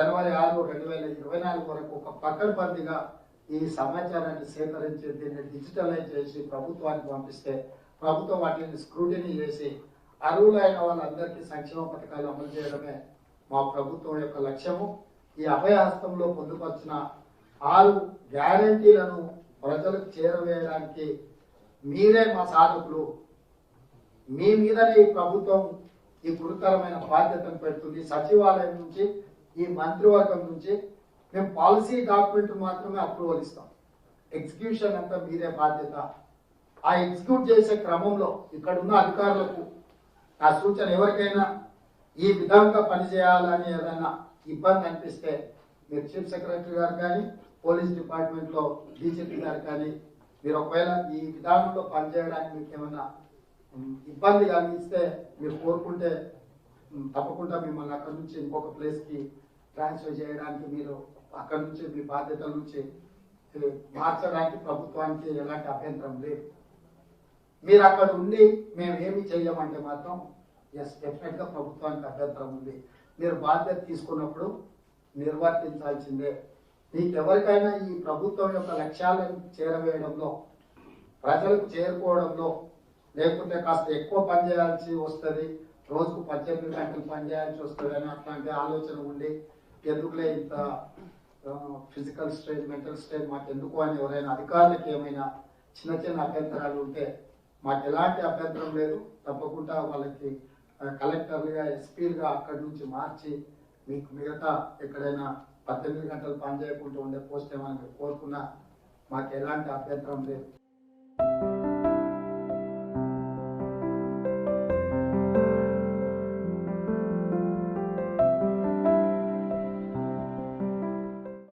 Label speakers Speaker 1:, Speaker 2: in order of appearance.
Speaker 1: జనవరి ఆరు రెండు వేల ఇరవై నాలుగు వరకు ఒక పకడ్బందీగా ఈ సమాచారాన్ని సేకరించి దీన్ని డిజిటలైజ్ చేసి ప్రభుత్వానికి పంపిస్తే ప్రభుత్వం వాటిని స్క్రూటినీ చేసి అర్హులైన వాళ్ళందరికీ సంక్షేమ పథకాలు అమలు చేయడమే మా ప్రభుత్వం యొక్క లక్ష్యము. ఈ అభయహస్తంలో పొందుపరిచిన ఆరు గ్యారంటీలను ప్రజలకు చేరవేయడానికి మీరే మా సాధకులు. మీ మీదనే ఈ ప్రభుత్వం ఈ గురుతరమైన బాధ్యతను పెడుతుంది. సచివాలయం నుంచి ఈ మంత్రివర్గం నుంచి మేము పాలసీ డాక్యుమెంట్ మాత్రమే అప్రూవల్ ఇస్తాం. ఎగ్జిక్యూషన్ అంతా మీదే బాధ్యత. ఆ ఎగ్జిక్యూట్ చేసే క్రమంలో ఇక్కడ ఉన్న అధికారులకు నా సూచన ఎవరికైనా ఈ విధంగా పనిచేయాలని ఏదైనా ఇబ్బంది అనిపిస్తే మీరు చీఫ్ సెక్రటరీ గారు కానీ పోలీస్ డిపార్ట్మెంట్లో డీజీపీ గారు కానీ మీరు ఒకవేళ ఈ విధానంలో పనిచేయడానికి మీకు ఏమైనా ఇబ్బంది కలిగిస్తే మీరు కోరుకుంటే తప్పకుండా మిమ్మల్ని అక్కడ నుంచి ఇంకొక ప్లేస్కి ట్రాన్స్ఫర్ చేయడానికి మీరు అక్కడి నుంచి మీ బాధ్యతల నుంచి మార్చడానికి ప్రభుత్వానికి ఎలాంటి అభ్యంతరం లేదు. మీరు అక్కడ ఉండి మేము ఏమి చేయమంటే మాత్రం ఎస్ డెఫినెట్గా ప్రభుత్వానికి అభ్యంతరం ఉంది. మీరు బాధ్యత తీసుకున్నప్పుడు నిర్వర్తించాల్సిందే. మీకు ఎవరికైనా ఈ ప్రభుత్వం యొక్క లక్ష్యాలను చేరవేయడంలో ప్రజలకు చేరుకోవడంలో లేకుంటే కాస్త ఎక్కువ పని చేయాల్సి వస్తుంది రోజుకు పద్దెనిమిది గంటలు పని చేయాల్సి వస్తుంది అని అట్లాంటి ఆలోచన ఉండి ఎందుకులే ఇంత ఫిజికల్ స్ట్రెయిన్ మెంటల్ స్ట్రెయిన్ మాకు ఎందుకు అని ఎవరైనా అధికారులకు ఏమైనా చిన్న చిన్న అభ్యంతరాలు ఉంటే మాకు ఎలాంటి అభ్యంతరం లేదు. తప్పకుండా వాళ్ళకి కలెక్టర్లుగా ఎస్పీలుగా అక్కడి నుంచి మార్చి మీకు మిగతా ఎక్కడైనా పద్దెనిమిది గంటలు పని చేయకుండా ఉండే పోస్ట్ ఏమైనా మీరు కోరుకున్నా మాకు ఎలాంటి అభ్యంతరం లేదు.